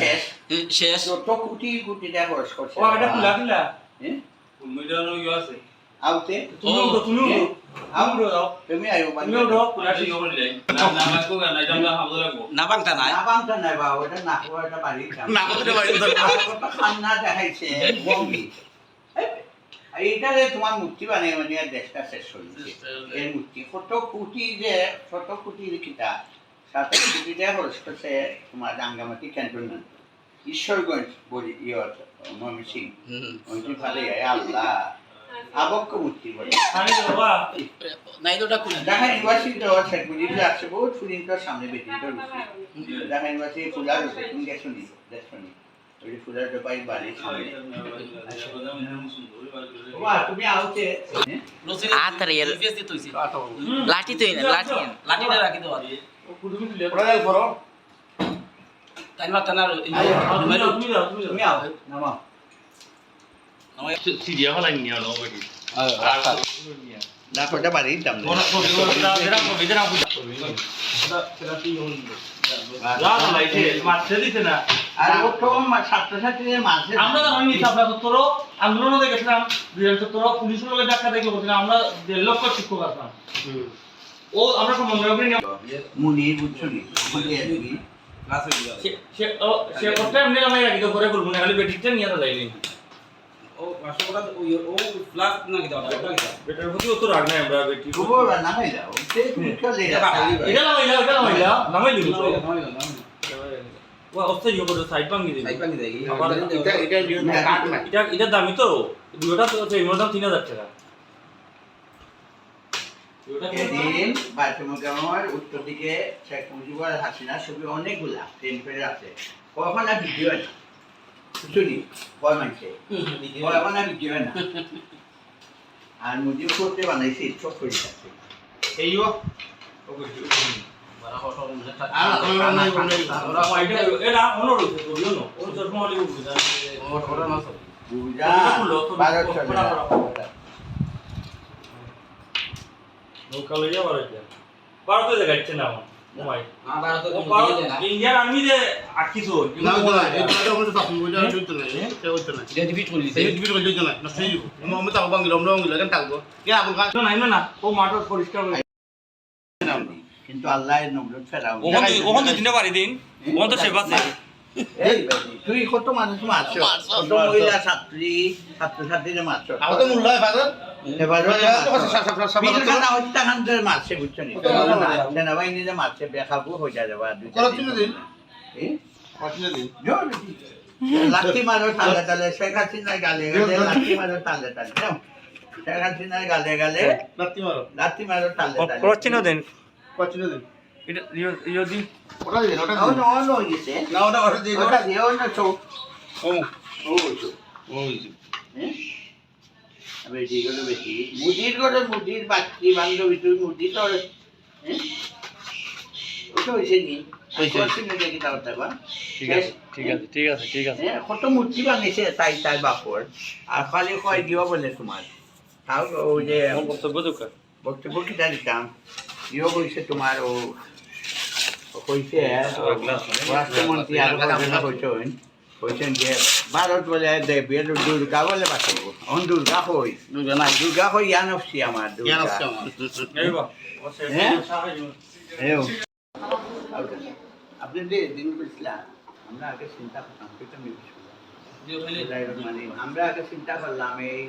শেষ শেষ তো কুটি কুটি দেখো করছে ও এটা খুলা খুলা মিটানো আছে আউতে তুমি উঠো তুমি উঠো তুমি উঠো দাও তুমি আইও তুমি উঠো খুলা এটা বললে না না আমার কো না জামলা হাবো লাগবো না বাংটা নাই না বাংটা নাই বা ওটা না ওটা বাড়ি না করতে পারি তো খান্না দেখাইছে বঙ্গি এইটারে তোমার মূর্তি বানিয়ে বানিয়ে দেশটা শেষ হয়েছে এই মূর্তি কত কোটি যে কত কোটি কিতা সাথে কোটিটা খরচ করছে তোমার রাঙ্গামাটি ক্যান্টনমেন্ট। ঈশ্বরগঞ্জ বলি ইয়ত মমি সিং ওই ভালো আল্লাহ। আবক্ষ মূর্তি বলে। পানি দাও বা নাই তো ওটা খুলে। ঢাকা ইউনিভার্সিটি দেওয়া শেখ মুজিব আছে বহুত ফুরিনটার সামনে বেটিটা ঢাকা ইউনিভার্সিটি ফুলার রুখে তুমি গেছো নি? দেখছ নি? ওই ফুলার ডোবাই বাড়ির সামনে। তুমি আউতে আতর লাঠি তো না লাঠি। লাঠিটা রাখি দাও আমরা দেড় লক্ষ শিক্ষক আসলাম ও আমরা করে নিয়ে মুনি বুঝছনি বুঝে সে- সে ও সে করতে এমনি আমি রাখি তো করে বলব না খালি বেটিটা নিয়ে তো যাইনি। বেটার প্রতি অত রাগ নাই আমরা বেটি। গোবর না খাই দাও সে চলে এটা এটা নামাইলা নামাই দিবি তো? ও ইয়ে করে সাইড ভাঙি দিবি। আবার এটা এটা দামি তো। দুটোটা দাম তিন হাজার টাকা। দুটোটা তো- এদিন উত্তর দিকে শেখ মুজিবুর হাসিনা ছবি অনেকগুলা ট্রেন ফেরে আছে। কখন না ভিডিও আছে শুনি কয় মানছে কখন না ভিডিও না। আর মুজিব করতে বানাইছে চোখ করে থাকছে এইও? এটা এটা অন্য রয়েছে তো ইয়ে নো ওর চশমা হলে বুঝা বুঝা ভারত চলে নৌকা লইয়া বার ভারতে দেখাচ্ছে না। আমার যে কিন্তু আল্লাহ নমরুদ ফেরাও। ওখান দিনে বাড়ি দিন। ওখান তো সেবা আছে। তুই কত মানুষ মারছ? কত মহিলা ছাত্রী ছাত্র ছাত্রীরা মারছ বিলখানা হত্যাকাণ্ডের মারছে বুঝছ নি সেনাবাহিনীরে মারছে বেখাবু হয়ে যাবে। লাঠি মারো তালে তালে শেখ হাসিনার গালে গালে লাঠি মারো তালে যাও। শেখ হাসিনার গালে গালে লাঠি মারো দেন এটা ইয়ো ইয়ো দিন হয়ে ওটা ও চোখ হ্যাঁ? মুদির করে মুদির বাচ্চি বান্ধবী তুই মুদি তোর হ্যাঁ? ওটা হয়েছে নি। আছে হ্যাঁ? কত মূর্তি বানিয়েছে তাই তাই বাপর। আর খালি কয় দিও বলে তোমার। তাও ওই যে বক্তব্য বক্তব্য কিটা দিতাম ইয়ে কইছে তোমার ও কইছে রাষ্ট্রমন্ত্রী আর কয়জনে কইছেন কইছেন যে ভারত বলে দেবী দুর্গা বলে বাঁচব অন দুর্গা হই দুর্গা দুর্গা হই ইয়ানফসি আমার দুর্গা। হ্যাঁ? আপনি যে দিন কইছিলাম আমরা আগে চিন্তা করতাম সেটা আমি মানে আমরা আগে চিন্তা করলাম এই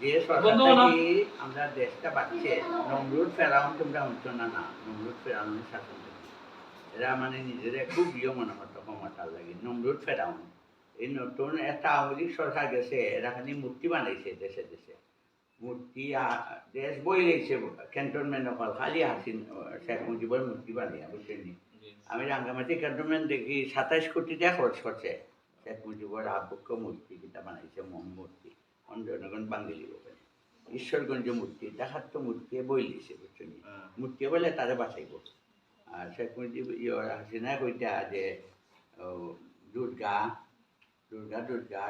যে সরকার আমরা দেশটা বাড়ছে নমরুদ ফেরাউন তোমরা হচ্ছ না না নমরুদ ফেরাউনের শাসন এরা মানে নিজেদের খুব ইয়ে মনে হতো ক্ষমতার লাগে নমরুদ ফেরাউন। এই নতুন একটা আওয়ামী লীগ সরকার গেছে এরা খালি মূর্তি বানাইছে দেশে দেশে। মূর্তি দেশ বই রয়েছে ক্যান্টনমেন্ট অকল খালি হাসিন শেখ মুজিবর মূর্তি বানিয়ে বুঝছেন? আমি রাঙ্গামাটি ক্যান্টনমেন্ট দেখি সাতাইশ কোটি টাকা খরচ করছে। শেখ মুজিবর আবক্ষ মূর্তি কিতা বানাইছে মন মূর্তি অন্য জনগণ বাঙালি ওখানে ঈশ্বরগঞ্জ মূর্তি দেখার তো মূর্তি বই লিছে বুঝছেন নি? মূর্তি বলে তারে বাঁচাইব। আর শেখ মুজিব ইয়ে হাসিনা কইতা যে দুর্গা দুর্গা দুর্গা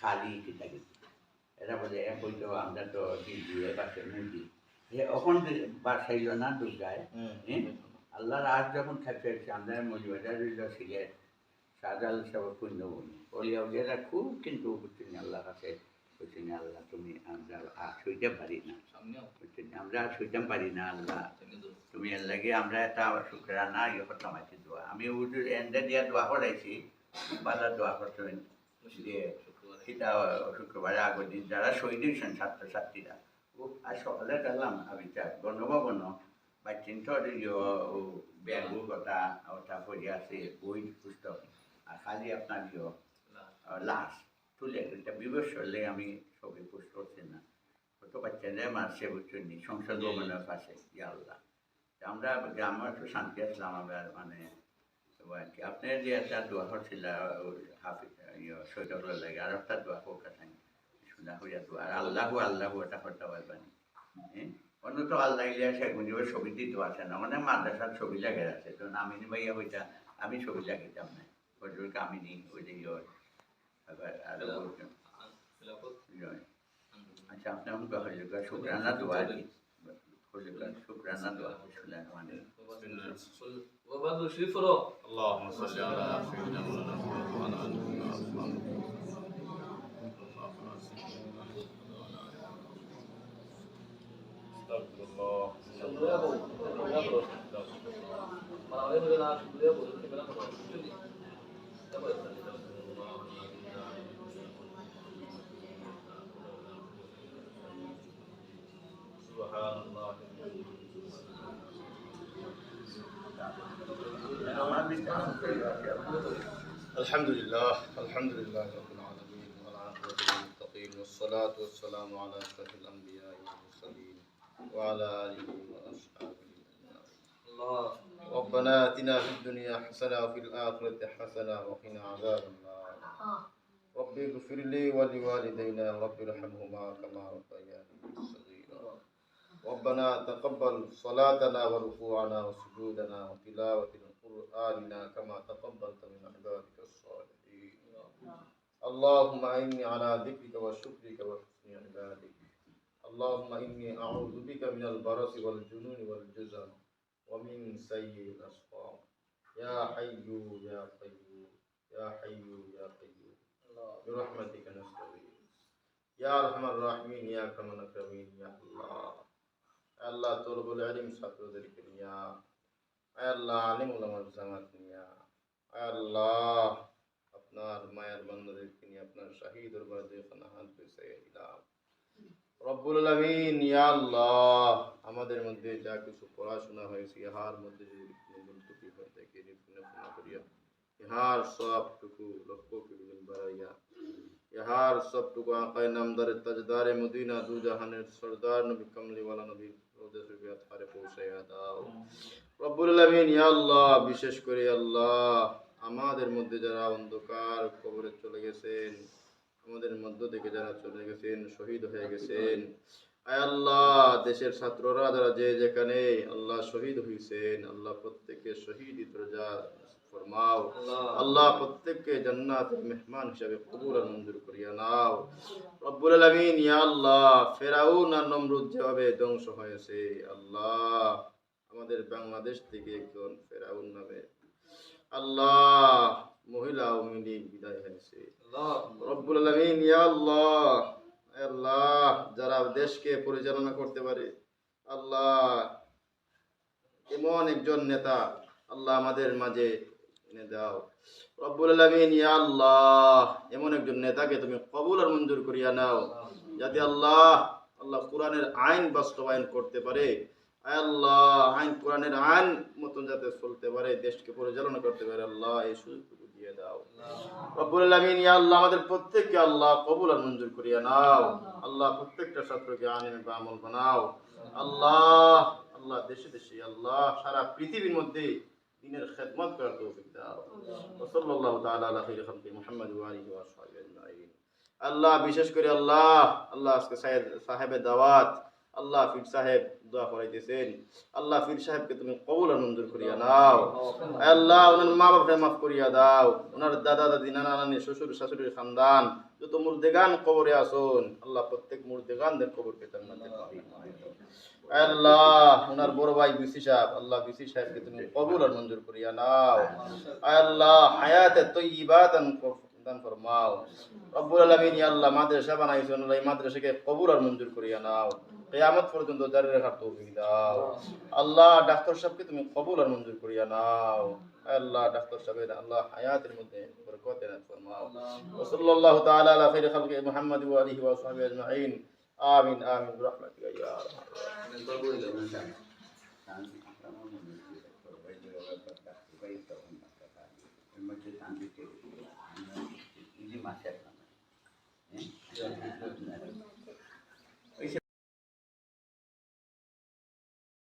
খালি কিতা কিতা। এরা বলে এক হইতো আমরা তো দিদি বাসে মুদি। এখন বাসাইল না দুর্গায় হ্যাঁ? আল্লাহ রাত যখন খাইতে আসছে মজুবাটা রইল সিলেট সাজাল সব পুণ্যভূমি অলিয়া উলিয়ারা খুব কিন্তু বুঝছেন আল্লাহ কাছে বুঝছেন আল্লাহ তুমি আমরা আর সইতে পারি না। বুঝছেন আমরা আর সইতে পারি না আল্লাহ। তুমি লাগে আমরা একটা শুক্রানা ইয়ে করতাম আছি দোয়া আমি উজুর এন্ডে দিয়া দোয়া করাইছি বাজার দোয়া করতেন যে সেটা শুক্রবারে আগের দিন যারা শহীদ হয়েছেন ছাত্রছাত্রীরা। ও আর সকালে গেলাম আমি তা গণভবন বাচ্চিন তো ব্যাগু কথা ওটা পড়ে আছে বই পুস্তক। আর খালি আপনার লাশ তুলে এটা বিবেশ করলে আমি ছবি পোস্ট করছি না। কত বাচ্চাদের মারছে বুঝছেন সংসদ ভবনের পাশে ইয়া আল্লাহ আমরা গ্রামে একটু শান্তি আসলাম আমরা মানে আপনার যে একটা দোয়া করছিল হাফিজ ইয়ে লাগে আর একটা দোয়া হোক কাটাই শুনা হইয়া দোয়া। আর আল্লাহ আল্লাহ এটা করতে পারবেন হ্যাঁ? অন্য তো আল্লাহ ইলিয়া শেখ মুজিবের ছবি দিতে আছে না। মানে মাদ্রাসার ছবি লাগে আছে। তো নামিনি ভাইয়া হইতা আমি ছবি লাগিতাম না। ফজল কামিনী ওই যে ইয়ে। আবার আরও। আচ্ছা আপনি আমাকে হইল শুক্রানা দোয়া শুক্রানা দোয়া। শুনলেন মানে وبذل شفرة اللهم صل على سيدنا محمد وعلى آله وصحبه استغفر الله الله الله الحمد لله الحمد لله رب العالمين والعاقبة للمتقين والصلاة والسلام على أشرف الأنبياء والمرسلين وعلى آله وأصحابه الله ربنا آتنا في الدنيا حسنة وفي الآخرة حسنة وقنا عذاب النار. ربي اغفر لي ولوالدينا رب ارحمهما كما ربياني صغيرا. ربنا تقبل صلاتنا وركوعنا وسجودنا وتلاوة قرآننا كما تقبلت من عبادك الصالحين اللهم إني على ذكرك وشكرك وحسن عبادك اللهم إني أعوذ بك من البرص والجنون والجزن ومن سيء الأسقام يا حي يا قيوم يا حي يا قيوم برحمتك نستغيث يا أرحم الراحمين يا أكرم الأكرمين يا الله আল্লাহ তরবুল আলিম ছাত্রদেরকে নিয়া আয় আল্লাহ আলিম উলামার জামাত নিয়া, আল্লাহ আপনার মায়ের বান্দাদেরকে নিয়ে আপনার শাহী দরবার যেখানে হাত পেছে দিলাম রব্বুল আলামিন, ইয়া আল্লাহ, আমাদের মধ্যে যা কিছু পড়াশোনা হয়েছে, ইহার মধ্যে যদি কোনো গুরুত্বপূর্ণ হয়ে থাকে নিপুণ করিয়া, ইহার সবটুকু লক্ষ কোটি বাড়াইয়া। ইহার সবটুকু আকায় নামদারে তাজদারে মদিনা দু জাহানের সরদার নবী কামলিওয়ালা নবী রোদে সুবিয়া থারে পৌঁছাইয়া দাও। রব্বুল আল্লাহ, বিশেষ করে আল্লাহ, আমাদের মধ্যে যারা অন্ধকার কবরে চলে গেছেন, আমাদের মধ্য থেকে যারা চলে গেছেন, শহীদ হয়ে গেছেন, আয় আল্লাহ, দেশের ছাত্ররা যারা যে যেখানে, আল্লাহ শহীদ হয়েছেন আল্লাহ প্রত্যেককে শহীদ দরজা ফরমাও, আল্লাহ প্রত্যেককে জান্নাতের মেহমান হিসাবে কবুল মঞ্জুর করিয়া নাও। রব্বুল আলামিন, ইয়া আল্লাহ, ফেরাউন আর নমরুদ যেভাবে ধ্বংস হয়েছে, আল্লাহ আমাদের বাংলাদেশ থেকে একজন ফেরাউন নামে। আল্লাহ মহিলা আওয়ামী লীগ বিদায় হয়েছে। রব্বুল আলমিন আল্লাহ। আল্লাহ যারা দেশকে পরিচালনা করতে পারে আল্লাহ এমন একজন নেতা আল্লাহ আমাদের মাঝে এনে দাও। রব্বুল আলমিন আল্লাহ এমন একজন নেতাকে তুমি কবুল আর মঞ্জুর করিয়া নাও যাতে আল্লাহ আল্লাহ কোরআনের আইন বাস্তবায়ন করতে পারে। আল্লাহ, আইন, কোরআনের আইন মতন যাতে চলতে পারে, দেশকে পরিচালনা করতে পারে, আল্লাহ এই দিয়ে দাও। রব্বুল আলামিন, ইয়া আল্লাহ, আমাদের প্রত্যেককে আল্লাহ কবুল আর মঞ্জুর করিয়া নাও। আল্লাহ প্রত্যেকটা ছাত্রকে বা আমল বানাও। আল্লাহ আল্লাহ দেশে দেশে, আল্লাহ সারা পৃথিবীর মধ্যে দিনের খেদমত করার তৌফিক দাও। তাআলা আলা খাইরি খালকি মুহাম্মদ ওয়া আলিহি ওয়া সাহবিহি আল্লাহ, বিশেষ করে আল্লাহ আল্লাহ আজকে সাহেব দাওয়াত আল্লাহ ফির সাহেব দোয়া করাইতেছেন। আল্লাহ ফির সাহেবকে তুমি কবুল মঞ্জুর করিয়া নাও। আল্লাহ ওনার মা বাপরে মাফ করিয়া দাও। ওনার দাদা দাদি নানা নানি শ্বশুর শাশুড়ির খানদান যত মুর্দেগান কবরে আসুন আল্লাহ প্রত্যেক মুর্দেগানদের কবরকে বানায় আল্লাহ ওনার বড় ভাই বিসি সাহেব আল্লাহ বিসি সাহেবকে তুমি কবুল আর মঞ্জুর করিয়া নাও। আল্লাহ। হায়াতে তৈবাতান দান ফরমাও। রব্বুল আলামিন ইয়া আল্লাহ মাদ্রাসা বানাইছেন আল্লাহ মাদ্রাসাকে কবুল আর মঞ্জুর করিয়া নাও। কিয়ামত পর্যন্ত জারি রাখার তৌফিক দাও। আল্লাহ ডাক্তার সাহেবকে তুমি কবুল আর মঞ্জুর করিয়া নাও। আল্লাহ ডাক্তার সাহেবের আল্লাহ হায়াতের মধ্যে বরকত এনায়েত ফরমাও। ওয়া সাল্লাল্লাহু তাআলা আলা খাইরি খালকি মুহাম্মদ ওয়া আলিহি ওয়া সাহবিহি আজমাইন। আমিন আমিন বিরহমাতিকা ইয়া আরহামার मास्टर